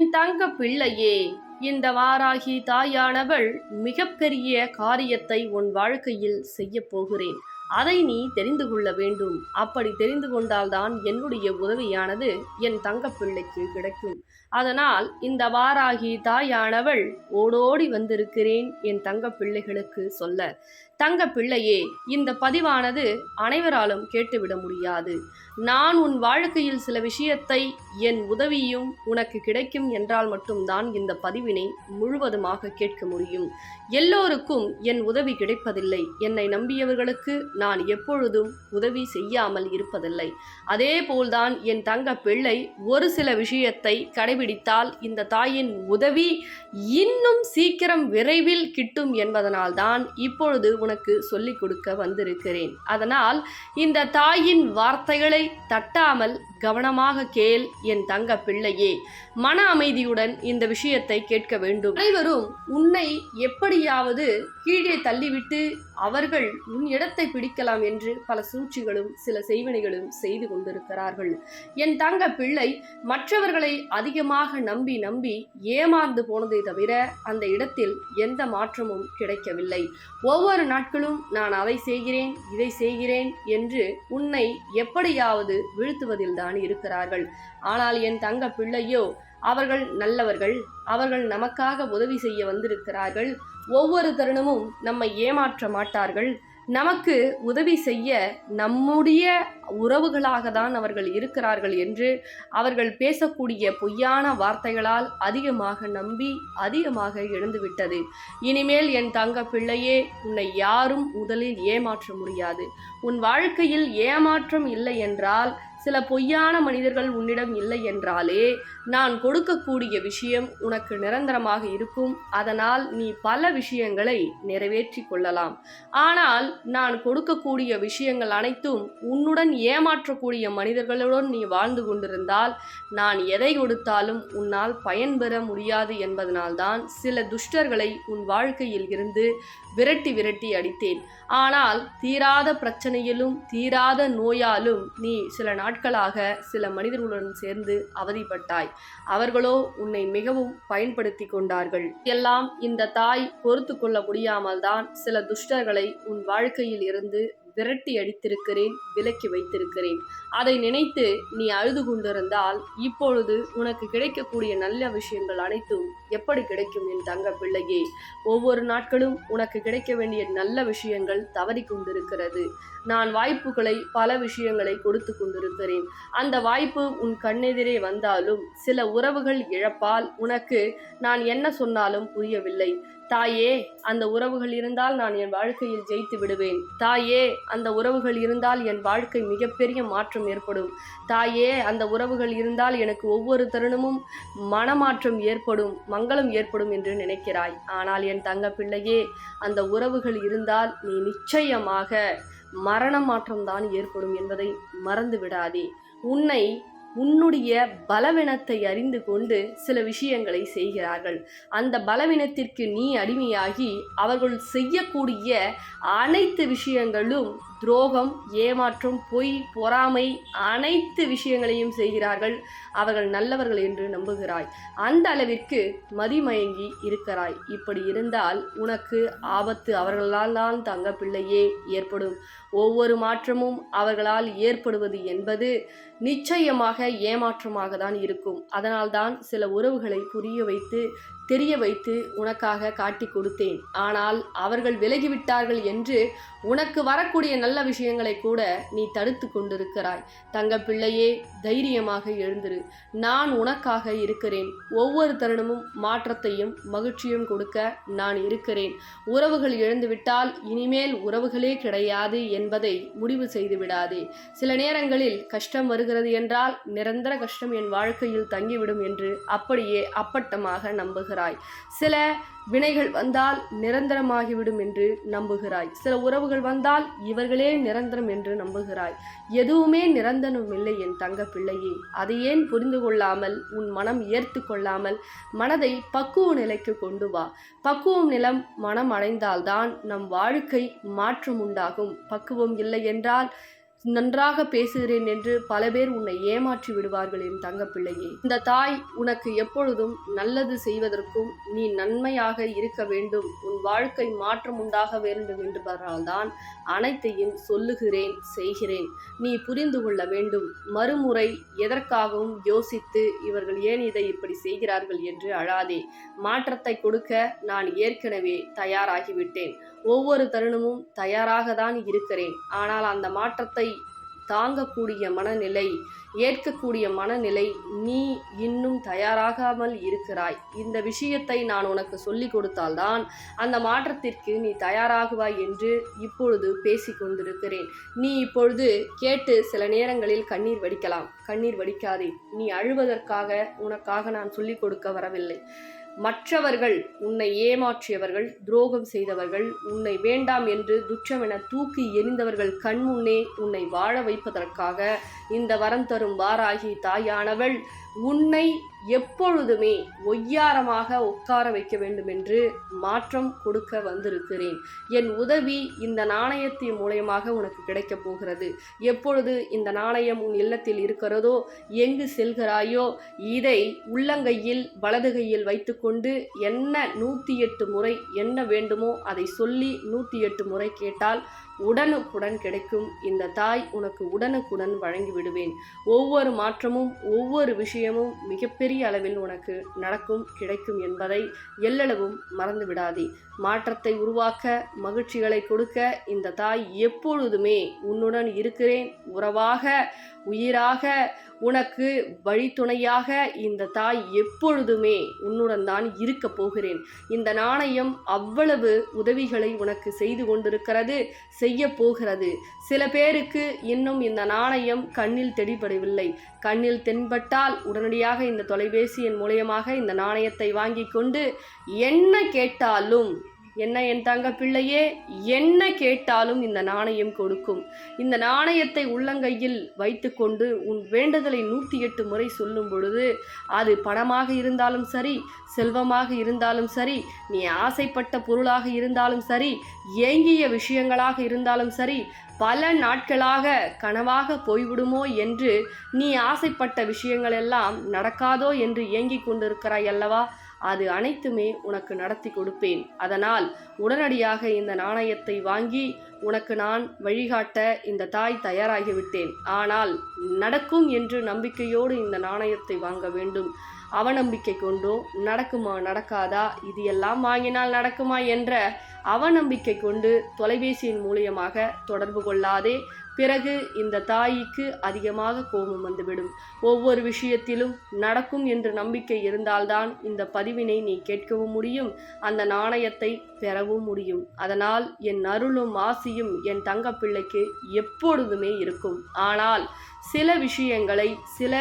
தங்க பிள்ளையே இந்த வாராகி தாயானவள் மிகப்பெரிய காரியத்தை உன் வாழ்க்கையில் செய்ய போகிறேன். அதை நீ தெரிந்து கொள்ள வேண்டும். அப்படி தெரிந்து கொண்டால்தான் என்னுடைய உதவியானது என் தங்க பிள்ளைக்கு கிடைக்கும். அதனால் இந்த வாராகி தாயானவள் ஓடோடி வந்திருக்கிறேன் என் தங்க பிள்ளைகளுக்கு சொல்ல தங்க பிள்ளையே இந்த பதிவானது அனைவராலும் கேட்டுவிட முடியாது. நான் உன் வாழ்க்கையில் சில விஷயத்தை என் உதவியும் உனக்கு கிடைக்கும் என்றால் மட்டும்தான் இந்த பதிவினை முழுவதுமாக கேட்க முடியும். எல்லோருக்கும் என் உதவி கிடைப்பதில்லை. என்னை நம்பியவர்களுக்கு நான் எப்பொழுதும் உதவி செய்யாமல் இருப்பதில்லை. அதே போல்தான் என் தங்க பிள்ளை ஒரு சில விஷயத்தை பிடித்தால் இந்த தாயின் உதவி இன்னும் சீக்கிரம் விரைவில் கிட்டும் என்பதனால்தான் இப்பொழுது உனக்கு சொல்லிக் கொடுக்க வந்திருக்கிறேன். அதனால் இந்த தாயின் வார்த்தைகளை தட்டாமல் கவனமாக கேள் என் தங்க பிள்ளையே. மன அமைதியுடன் இந்த விஷயத்தை கேட்க வேண்டும். அனைவரும் உன்னை எப்படியாவது கீழே தள்ளிவிட்டு அவர்கள் உன் இடத்தை பிடிக்கலாம் என்று பல சூழ்ச்சிகளும் சில செய்வினைகளும் செய்து கொண்டிருக்கிறார்கள். என் தங்க பிள்ளை மற்றவர்களை அதிகமாக நம்பி நம்பி ஏமாந்து போனதை தவிர அந்த இடத்தில் எந்த மாற்றமும் கிடைக்கவில்லை. ஒவ்வொரு நாட்களும் நான் அதை செய்கிறேன் இதை செய்கிறேன் என்று உன்னை எப்படியாவது வீழ்த்துவதில்தான் தான் இருக்கிறார்கள். ஆனால் என் தங்க பிள்ளையோ அவர்கள் நல்லவர்கள் அவர்கள் நமக்காக உதவி செய்ய வந்திருக்கிறார்கள். ஒவ்வொரு தருணமும் நம்மை ஏமாற்ற மாட்டார்கள். நமக்கு உதவி செய்ய நம்முடைய உறவுகளாக தான் அவர்கள் இருக்கிறார்கள் என்று அவர்கள் பேசக்கூடிய பொய்யான வார்த்தைகளால் அதிகமாக நம்பி அதிகமாக எழுந்துவிட்டது. இனிமேல் என் தங்க பிள்ளையே உன்னை யாரும் முதலில் ஏமாற்ற முடியாது. உன் வாழ்க்கையில் ஏமாற்றம் இல்லை என்றால் சில பொய்யான மனிதர்கள் உன்னிடம் இல்லை என்றாலே நான் கொடுக்கக்கூடிய விஷயம் உனக்கு நிரந்தரமாக இருக்கும். அதனால் நீ பல விஷயங்களை நிறைவேற்றி கொள்ளலாம். ஆனால் நான் கொடுக்கக்கூடிய விஷயங்கள் அனைத்தும் உன்னுடன் ஏமாற்றக்கூடிய மனிதர்களுடன் நீ வாழ்ந்து கொண்டிருந்தால் நான் எதை கொடுத்தாலும் உன்னால் பயன்பெற முடியாது என்பதனால்தான் சில துஷ்டர்களை உன் வாழ்க்கையில் இருந்து விரட்டி விரட்டி அடித்தேன். ஆனால் தீராத பிரச்சனையிலும் தீராத நோயாலும் நீ சில நாட்களாக சில மனிதர்களுடன் சேர்ந்து அவதிப்பட்டாய். அவர்களோ உன்னை மிகவும் பயன்படுத்தி கொண்டார்கள். எல்லாம் இந்த தாய் பொறுத்து கொள்ள முடியாமல் தான் சில துஷ்டர்களை உன் வாழ்க்கையில் இருந்து விரட்டி அடித்திருக்கிறேன் விலக்கி வைத்திருக்கிறேன். அதை நினைத்து நீ அழுது கொண்டிருந்தால் இப்பொழுது உனக்கு கிடைக்கக்கூடிய நல்ல விஷயங்கள் அனைத்தும் எப்படி கிடைக்கும் என் தங்க பிள்ளையே? ஒவ்வொரு நாட்களும் உனக்கு கிடைக்க வேண்டிய நல்ல விஷயங்கள் தவறி கொண்டிருக்கிறது. நான் வாய்ப்புகளை பல விஷயங்களை கொடுத்து கொண்டிருக்கிறேன். அந்த வாய்ப்பு உன் கண்ணெதிரே வந்தாலும் சில உறவுகள் இழப்பால் உனக்கு நான் என்ன சொன்னாலும் புரியவில்லை. தாயே அந்த உறவுகள் இருந்தால் நான் என் வாழ்க்கையில் ஜெயித்து விடுவேன். தாயே அந்த உறவுகள் இருந்தால் என் வாழ்க்கை மிகப்பெரிய மாற்றம் ஏற்படும். தாயே அந்த உறவுகள் இருந்தால் எனக்கு ஒவ்வொரு தருணமும் மனமாற்றம் ஏற்படும் மங்களம் ஏற்படும் என்று நினைக்கிறாய். ஆனால் என் தங்க பிள்ளையே அந்த உறவுகள் இருந்தால் நீ நிச்சயமாக மரண மாற்றம்தான் ஏற்படும் என்பதை மறந்து விடாதே. உன்னை உன்னுடைய பலவீனத்தை அறிந்து கொண்டு சில விஷயங்களை செய்கிறார்கள். அந்த பலவீனத்திற்கு நீ அடிமையாகி அவர்கள் செய்யக்கூடிய அனைத்து விஷயங்களும் துரோகம் ஏமாற்றம் பொய் பொறாமை அனைத்து விஷயங்களையும் செய்கிறார்கள். அவர்கள் நல்லவர்கள் என்று நம்புகிறாய். அந்த அளவிற்கு மதிமயங்கி இருக்கிறாய். இப்படி இருந்தால் உனக்கு ஆபத்து அவர்களால் தான் தங்க பிள்ளையே ஏற்படும். ஒவ்வொரு மாற்றமும் அவர்களால் ஏற்படுவது என்பது நிச்சயமாக ஏமாற்றமாக தான் இருக்கும். அதனால்தான் சில உறவுகளை புரிய வைத்து தெரிய வைத்து உனக்காக காட்டி கொடுத்தேன். ஆனால் அவர்கள் விலகிவிட்டார்கள் என்று உனக்கு வரக்கூடிய நல்ல விஷயங்களை கூட நீ தடுத்து கொண்டிருக்கிறாய். தங்க பிள்ளையே தைரியமாக எழுந்திரு. நான் உனக்காக இருக்கிறேன். ஒவ்வொரு தருணமும் மாற்றத்தையும் மகிழ்ச்சியும் கொடுக்க நான் இருக்கிறேன். உறவுகள் எழுந்துவிட்டால் இனிமேல் உறவுகளே கிடையாது என்பதை முடிவு செய்து விடாதே. சில நேரங்களில் கஷ்டம் வருகிறது என்றால் நிரந்தர கஷ்டம் என் வாழ்க்கையில் தங்கிவிடும் என்று அப்படியே அப்பட்டமாக நம்புகிறாய். சில வினைகள் வந்தால் நிரந்தரமாகிவிடும் என்று நம்புகிறாய். சில உறவுகள் வந்தால் இவர்களே நிரந்தரம் என்று நம்புகிறாய். எதுவுமே நிரந்தரம் இல்லை என் தங்க பிள்ளையே அதை ஏன் புரிந்து கொள்ளாமல் உன் மனம் ஏற்று கொள்ளாமல் மனதை பக்குவ நிலைக்கு கொண்டு வா. பக்குவம் நிலம் மனம் அடைந்தால்தான் நம் வாழ்க்கை மாற்றம் உண்டாகும். பக்குவம் இல்லை என்றால் நன்றாக பேசுகிறேன் என்று பல பேர் உன்னை ஏமாற்றி விடுவார்கள் என் தங்கப்பிள்ளையே. இந்த தாய் உனக்கு எப்பொழுதும் நல்லது செய்வதற்கும் நீ நன்மையாக இருக்க வேண்டும். உன் வாழ்க்கை மாற்றம் உண்டாக வேண்டும் என்பதால்தான் அனைத்தையும் சொல்லுகிறேன் செய்கிறேன். நீ புரிந்து கொள்ள வேண்டும். மறுமுறை எதற்காகவும் யோசித்து இவர்கள் ஏன் இதை இப்படி செய்கிறார்கள் என்று அழாதே. மாற்றத்தை கொடுக்க நான் ஏற்கனவே தயாராகிவிட்டேன். ஒவ்வொரு தருணமும் தயாராக தான் இருக்கிறேன். ஆனால் அந்த மாற்றத்தை தாங்கக்கூடிய மனநிலை ஏற்கக்கூடிய மனநிலை நீ இன்னும் தயாராகாமல் இருக்கிறாய். இந்த விஷயத்தை நான் உனக்கு சொல்லிக் கொடுத்தால்தான் அந்த மாற்றத்திற்கு நீ தயாராகுவாய் என்று இப்பொழுது பேசிக்கொண்டிருக்கிறேன் நீ இப்பொழுது கேட்டு சில நேரங்களில் கண்ணீர் வடிக்கலாம். கண்ணீர் வடிக்காதே நீ அழுவதற்காக உனக்காக நான் சொல்லிக் கொடுக்க வரவில்லை. மற்றவர்கள் உன்னை ஏமாற்றியவர்கள் துரோகம் செய்தவர்கள் உன்னை வேண்டாம் என்று துச்சமென தூக்கி எறிந்தவர்கள் கண்முன்னே உன்னை வாழ வைப்பதற்காக இந்த வரம் தரும் வாராகி தாயானவள் உன்னை எப்பொழுதுமே ஒய்யாரமாக உட்கார வைக்க வேண்டும் என்று மாற்றம் கொடுக்க வந்திருக்கிறேன். என் உதவி இந்த நாணயத்தின் மூலயமாக உனக்கு கிடைக்கப் போகிறது. எப்பொழுது இந்த நாணயம் உன் இல்லத்தில் இருக்கிறதோ எங்கு செல்கிறாயோ இதை உள்ளங்கையில் வலது கையில் வைத்துக்கொண்டு என்ன நூற்றி எட்டு முறை என்ன வேண்டுமோ அதை சொல்லி நூற்றி எட்டு முறை கேட்டால் உடனுக்குடன் கிடைக்கும். இந்த தாய் உனக்கு உடனுக்குடன் வழங்கி விடுவேன். ஒவ்வொரு மாற்றமும் ஒவ்வொரு விஷயமும் மிகப்பெரிய பெரிய அளவில் உனக்கு நடக்கும் கிடைக்கும் என்பதை எல்லளவும் மறந்து விடாதே மாற்றத்தை உருவாக்க மகிழ்ச்சிகளை கொடுக்க இந்த தாய் எப்பொழுதுமே உன்னுடன் இருக்கிறேன். உறவாக உயிராக உனக்கு வழித்துணையாக இந்த தாய் எப்பொழுதுமே உன்னுடன் தான் இருக்க போகிறேன். இந்த நாணயம் அவ்வளவு உதவிகளை உனக்கு செய்து கொண்டிருக்கிறது செய்ய போகிறது. சில பேருக்கு இன்னும் இந்த நாணயம் கண்ணில் தெடிபடவில்லை கண்ணில் தென்பட்டால் உடனடியாக இந்த தொலைபேசியின் மூலியமாக இந்த நாணயத்தை வாங்கி கொண்டு என்ன கேட்டாலும் என்ன என் தங்க பிள்ளையே என்ன கேட்டாலும் இந்த நாணயம் கொடுக்கும். இந்த நாணயத்தை உள்ளங்கையில் வைத்துக்கொண்டு உன் வேண்டுதலை நூற்றி எட்டு முறை சொல்லும் பொழுது அது பணமாக இருந்தாலும் சரி செல்வமாக இருந்தாலும் சரி நீ ஆசைப்பட்ட பொருளாக இருந்தாலும் சரி ஏங்கிய விஷயங்களாக இருந்தாலும் சரி பல நாட்களாக கனவாக போய்விடுமோ என்று நீ ஆசைப்பட்ட விஷயங்கள் எல்லாம் நடக்காதோ என்று ஏங்கிக் கொண்டிருக்கிறாய் அல்லவா? அது அனைத்துமே உனக்கு நடத்தி கொடுப்பேன். அதனால் உடனடியாக இந்த நாணயத்தை வாங்கி உனக்கு நான் வழிகாட்ட இந்த தாய் தயாராகிவிட்டேன். ஆனால் நடக்கும் என்று நம்பிக்கையோடு இந்த நாணயத்தை வாங்க வேண்டும். அவநம்பிக்கை கொண்டோ நடக்குமா நடக்காதா இது எல்லாம் வாங்கினால் நடக்குமா என்ற அவநம்பிக்கை கொண்டு தொலைபேசியின் மூலியமாக தொடர்பு கொள்ளாதே பிறகு இந்த தாய்க்கு அதிகமாக கோபம் வந்துவிடும். ஒவ்வொரு விஷயத்திலும் நடக்கும் என்று நம்பிக்கை இருந்தால்தான் இந்த பதிவினை நீ கேட்கவும் முடியும் அந்த நாணயத்தை பெறவும் முடியும். அதனால் என் அருளும் ஆசியும் என் தங்கப்பிள்ளைக்கு எப்பொழுதுமே இருக்கும். ஆனால் சில விஷயங்களை சில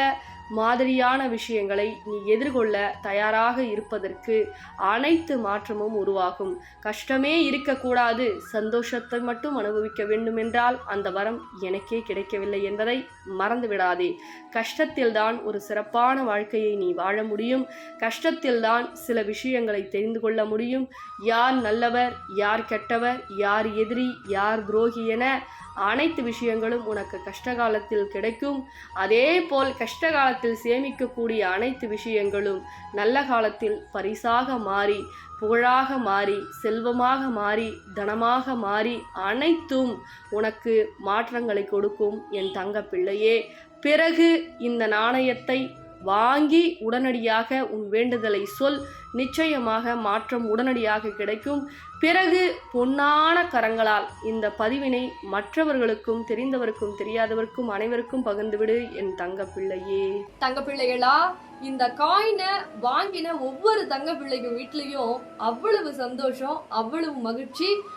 மாதிரியான விஷயங்களை நீ எதிர்கொள்ள தயாராக இருப்பதற்கு அனைத்து மாற்றமும் உருவாகும். கஷ்டமே இருக்கக்கூடாது. சந்தோஷத்தை மட்டும் அனுபவிக்க வேண்டுமென்றால் அந்த வரம் எனக்கே கிடைக்கவில்லை என்பதை மறந்து விடாதே கஷ்டத்தில்தான் ஒரு சிறப்பான வாழ்க்கையை நீ வாழ முடியும். கஷ்டத்தில்தான் சில விஷயங்களை தெரிந்து கொள்ள முடியும். யார் நல்லவர் யார் கெட்டவர் யார் எதிரி யார் துரோகி என அனைத்து விஷயங்களும் உனக்கு கஷ்டகாலத்தில் கிடைக்கும். அதே போல் கஷ்டகாலத்தில் சேமிக்கக்கூடிய அனைத்து விஷயங்களும் நல்ல காலத்தில் பரிசாக மாறி புகழாக மாறி செல்வமாக மாறி தனமாக மாறி அனைத்தும் உனக்கு மாற்றங்களை கொடுக்கும் என் தங்க பிள்ளையே பிறகு இந்த நாணயத்தை வாங்கி உடனடியாக உன் வேண்டுதலை சொல். நிச்சயமாக மாற்றம் உடனடியாக கிடைக்கும். பிறகு பொன்னான கரங்களால் இந்த பதிவினை மற்றவர்களுக்கும் தெரிந்தவருக்கும் தெரியாதவருக்கும் அனைவருக்கும் பகிர்ந்துவிடு என் தங்கப்பிள்ளையே. தங்கப்பிள்ளைகளா இந்த காயினை வாங்கின ஒவ்வொரு தங்க வீட்லேயும் அவ்வளவு சந்தோஷம் அவ்வளவு மகிழ்ச்சி